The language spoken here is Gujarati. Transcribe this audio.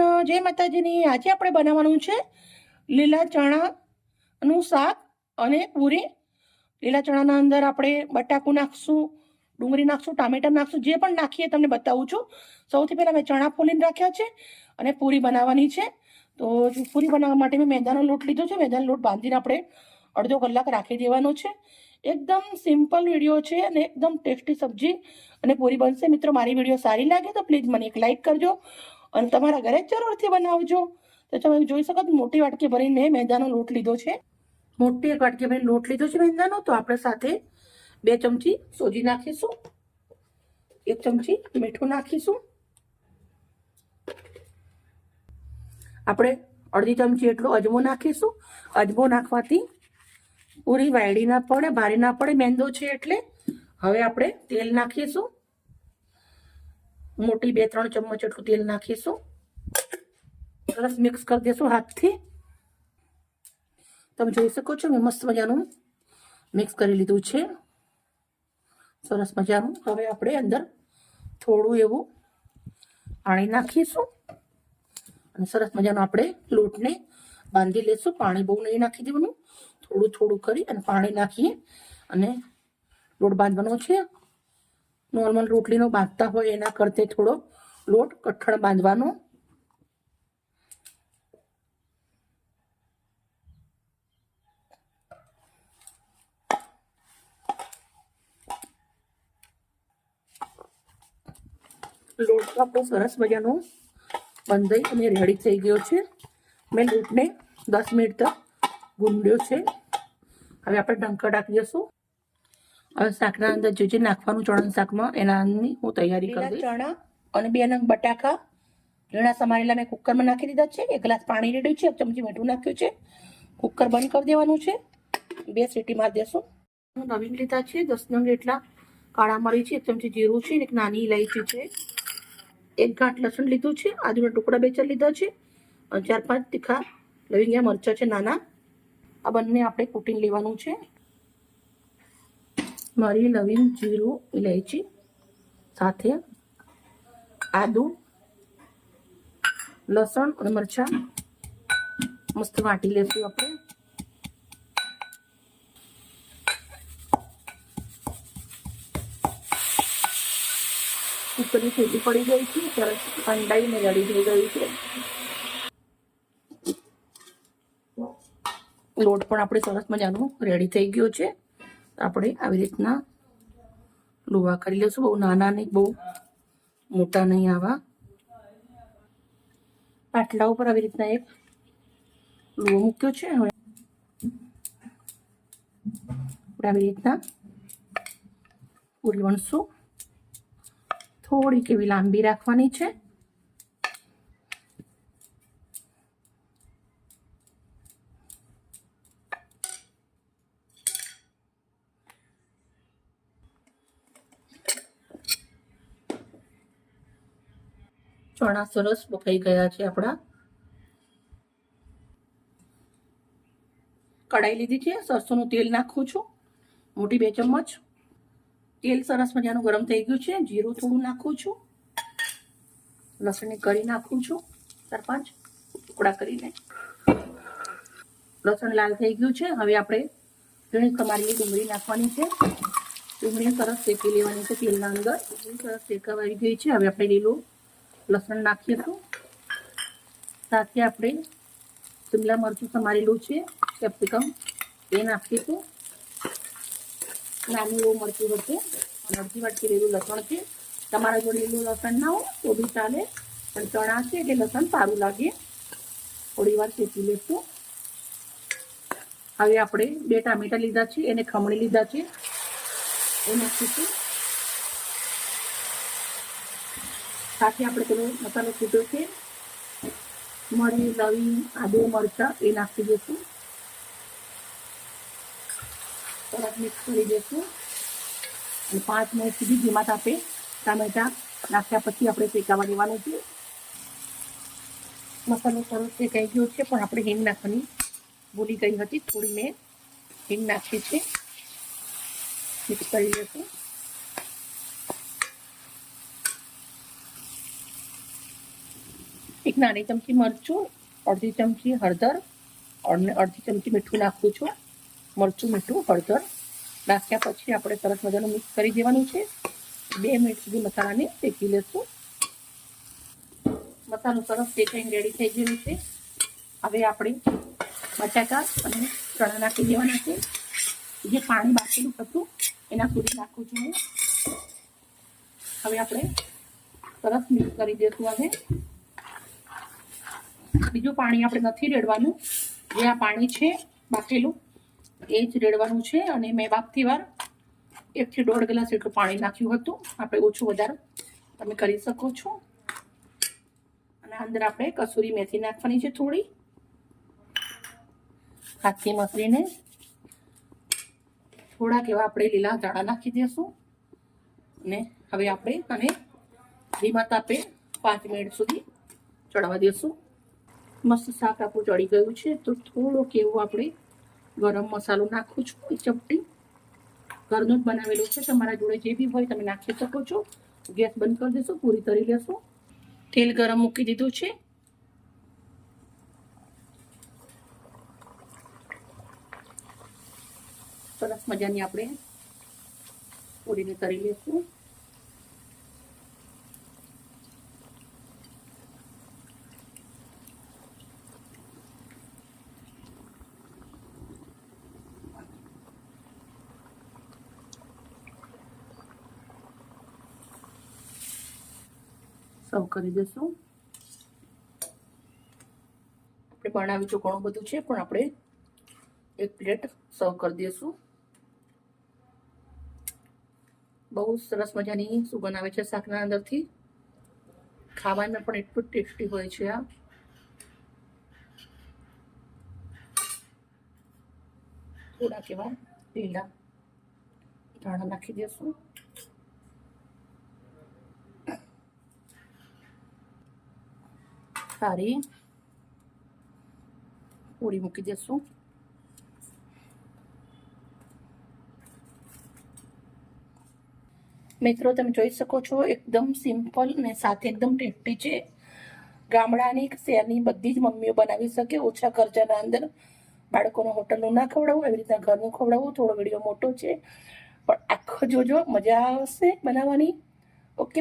કૃષ્ણ જય માતાજીની આજે આપણે બનાવવાનું છે લીલા ચણાનું શાક અને પૂરી. લીલા ચણાના અંદર આપણે બટાકું નાખશું, ડુંગળી નાખશું, ટામેટા નાખશું, જે પણ નાખીએ તમને બતાવું છું. સૌથી પહેલાં મેં ચણા ફોલીને રાખ્યા છે અને પૂરી બનાવવાની છે. તો પૂરી બનાવવા માટે મેં મેદાનો લોટ લીધો છે. મેદાનો લોટ બાંધીને આપણે અડધો કલાક રાખી દેવાનો છે. એકદમ સિમ્પલ વીડિયો છે અને એકદમ ટેસ્ટી સબ્જી અને પૂરી બનશે. મિત્રો, મારી વીડિયો સારી લાગે તો પ્લીઝ મને એક લાઇક કરજો. અને તમારા ઘરે જરૂરથી બનાવજો. તો તમે જોઈ શકો મોટી વાટકી ભરીને મેં મેંદાનો લોટ લીધો છે. મોટી એક વાટકી ભરીને લોટ લીધો છે મેંદાનો. તો આપણે સાથે બે ચમચી સોજી નાખીશું. એક ચમચી મીઠું નાખીશું. આપણે અડધી ચમચી એટલો અજમો નાખીશું. અજમો નાખવાથી પૂરી વાયડી ના પડે, ભારે ના પડે મેંદો છે એટલે. હવે આપણે તેલ નાખીશું. મોટી બે ત્રણ ચમચ જેટલું તેલ નાખીશું. સરસ મિક્સ કરી દઈશું હાથથી. તમે જોઈ શકો છો મેં મસ્ત મજાનું મિક્સ કરી લીધું છે. સરસ મજાનું. હવે આપણે અંદર થોડું એવું પાણી નાખીશું. અને સરસ મજાનું આપણે લોટને બાંધી લઈશું પાણી બહુ નહીં નાખી દેવાનું. થોડું થોડું કરી અને પાણી નાખીએ. અને લોટ બાંધવાનો છે. નોર્મલ રોટલીનો બાંધતા હોય એના કરતે થોડો લોટ કઠણ બાંધવાનો. લોટ તો આપણો સરસ મજાનો બંધાઈ અને રેડી થઈ ગયો છે. મેં લોટને દસ મિનિટ તક ગુંડ્યો છે. હવે આપણે ઢંકર ઢાંકી દઈશું. હવે શાકના અંદર જે જે નાખવાનું ચણા શાકમાં એનાની હું તૈયારી કરી દઈશ ચણા અને બે નંગ બટાકા. ઝીણા સમારેલા મેં કુકરમાં નાખી દીધા છે. એક ગ્લાસ પાણી રેડ્યું છે એક ચમચી મીઠું નાખ્યું છે. કુકર બંધ કરી દેવાનું છે. બે સીટી મારી દેશું. હું નવીન લીધા છે. દસ નંગ એટલા કાળા મરી છે એક ચમચી જીરું છે એક નાની ઇલાયચી છે. એક ગાંઠ લસણ લીધું છે. આદુના ટુકડા બે ચાર લીધા છે. અને ચાર પાંચ તીખા લવિંગિયા મરચાં છે નાના. આ બંને આપણે કૂટીને લેવાનું છે. મરી લવિંગ જીરું ઇલાયચી સાથે આદુ, લસણ અને મરચાં મસ્ત વાટી લેશું આપણે. કુકરની ખેતી પડી ગઈ છે સરસ અંડાઈને રેડી થઈ ગયું છે. લોટ પણ આપણે સરસ મજાનો રેડી થઈ ગયો છે. આપણે આવી રીતના લુવા કરી લઈશું બહુ નાના નહીં, બહુ મોટા નહીં આવા. પાટલા ઉપર આવી રીતના એક લુવો મૂક્યો છે. હવે આવી રીતના પૂરી વણશું. થોડીક એવી લાંબી રાખવાની છે. ચણા સરસ બફાઈ ગયા છે આપણા. કડાઈ લીધી છે, સરસોનું તેલ નાખું છું, મોટી બે ચમચ. તેલ સરસ મજાનું ગરમ થઈ ગયું છે, જીરું થોડું નાખું છું. લસણની કરી નાખું છું, ચાર પાંચ ટુકડા કરીને. લસણ લાલ થઈ ગયું છે, હવે આપણે ઝીણી કમારેલી ડુંગળી નાખવાની છે. ડુંગળી સરસ શેકી લેવાની છે તેલના અંદર. સરસ શેકાવાઈ ગઈ છે, હવે આપણે લીલું લસણ નાખીશું. સાથે આપણે શિમલા મરચું સમારેલું છે, કેપ્સિકમ એ નાખીશું. નાનું એવું મરચું હશે અડધી વાટકી લીલું લસણ છે. તમારા જો લીલું લસણ ના હોય તો બી ચાલે, પણ ચણા છે એટલે લસણ સારું લાગે. થોડી વાર શેકી લેશું. હવે આપણે બે ટામેટા લીધા છે, એને ખમણી લીધા છે. એ નાખીશું. સાથે આપણે પેલો મસાલો કૂટ્યો છે. મરી, લવિંગ આદુ મરચાં એ નાખી દઈશું સરસ મિક્સ કરી દઈશું અને પાંચ મિનિટ સુધી ધીમા તાપે ટામેટા નાખ્યા પછી આપણે શેકાવા દેવાનું છે. મસાલો સરસ શેકાઈ ગયો છે, પણ આપણે હિંગ નાખવાની ભૂલી ગઈ હતી. થોડી મેં હિંગ નાખી છે. મિક્સ કરી લઈશું એક નાની ચમચી મરચું, અડધી ચમચી હળદર અને અડધી ચમચી મીઠું નાખું છું. મરચું, મીઠું, હળદર નાખ્યા પછી આપણે સરસ મજાનું મિક્સ કરી દેવાનું છે. બે મિનિટ સુધી મસાલાને શેકી લેશું. મસાલો સરસ શેકાઈને રેડી થઈ ગયેલું છે. હવે આપણે બટાકા અને ચણા નાખી દેવાના છે. જે પાણી બાકીનું હતું, એના સુધી નાખું છું હું. હવે આપણે સરસ મિક્સ કરી દઈશું હવે બીજું પાણી આપણે નથી રેડવાનું. જે આ પાણી છે, બાફેલું, એ જ રેડવાનું છે અને મેં બાપથી વાર એકથી દોઢ ગ્લાસ એટલું પાણી નાખ્યું હતું. આપણે ઓછું વધારે તમે કરી શકો છો. અને અંદર આપણે કસૂરી મેથી નાખવાની છે થોડી. હાથથી મસળીને થોડાક એવા આપણે લીલા દાણા નાખી દઈશું અને હવે આપણે આને ધીમા તાપે પાંચ મિનિટ સુધી ચડવા દઈશું મસ્ત શાક આપણું ચડી ગયું છે. તો થોડોક એવું આપણે ગરમ મસાલો નાખું છું એ ચપટી ઘરનું જ બનાવેલું છે. તમારા જોડે જે બી હોય તમે નાખી શકો છો. ગેસ બંધ કરી દેશો, પૂરી તરી લેશો. તેલ ગરમ મૂકી દીધું છે. સરસ મજાની આપણે પૂરીને તરી લેશું. સર્વ કરી દઈશું આપણે બનાવ્યું તો ઘણું બધું છે, પણ આપણે એક પ્લેટ સર્વ કરી દઈશું બહુ સરસ મજાની સુગંધ આવે છે શાકના અંદરથી? ખાવામાં પણ એટલું ટેસ્ટી હોય છે આ. થોડા કેવા લીલા ધાણા નાખી દઈશું સારી પૂરી મૂકી દઈશું મિત્રો તમે જોઈ શકો છો એકદમ સિમ્પલ અને સાથે એકદમ ટેસ્ટી છે. ગામડાની શહેરની બધી જ મમ્મીઓ બનાવી શકે ઓછા ખર્ચાના અંદર. બાળકોને હોટલનું ના ખવડાવવું એવી રીતના ઘરનું ખવડાવવું થોડો વીડિયો મોટો છે. પણ આખો જોજો, મજા આવશે બનાવવાની. ઓકે